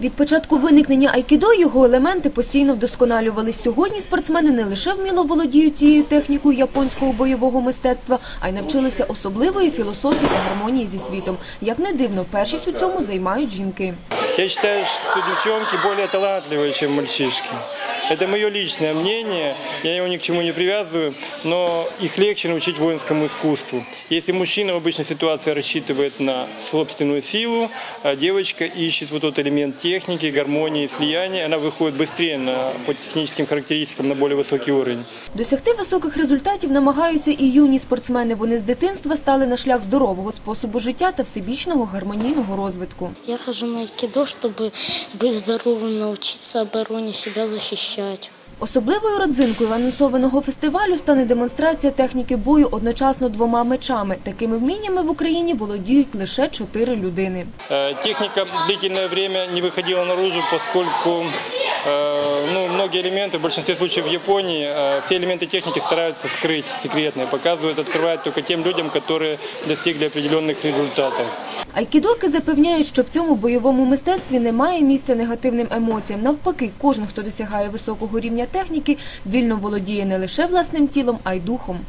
Від початку виникнення айкідо його елементи постійно вдосконалювались. Сьогодні спортсмени не лише вміло володіють цією технікою японського бойового мистецтва, а й навчилися особливої філософії та гармонії зі світом. Як не дивно, першість у цьому займають жінки. Я вважаю, що дівчинки більш талантливі, ніж мальчишки. Это мое личное мнение, я его ни к чему не привязываю, но их легче научить воинскому искусству. Если мужчина в обычной ситуации рассчитывает на собственную силу, а девочка ищет вот тот элемент техники, гармонии, слияния, она выходит быстрее на, по техническим характеристикам на более высокий уровень. Досягти високих результатів намагаються і юні спортсмени. Вони з дитинства стали на шлях здорового способу життя та всебічного гармонійного розвитку. Я хожу на айкидо, чтобы быть здоровым, научиться обороне себя защищать. Особливою родзинкою анонсованого фестивалю стане демонстрація техніки бою одночасно двома мечами. Такими вміннями в Україні володіють лише чотири людини. Э, Техника длительное время не выходила наружу, поскольку э, ну, многие элементы, в большинстве случаев в Японии, э, все элементы техники стараются скрыть секретные, показывают, открывают только тем людям, которые достигли определенных результатов. Айкідоки запевняють, що в цьому бойовому мистецтві немає місця негативним емоціям. Навпаки, кожен, хто досягає високого рівня техніки, вільно володіє не лише власним тілом, а й духом.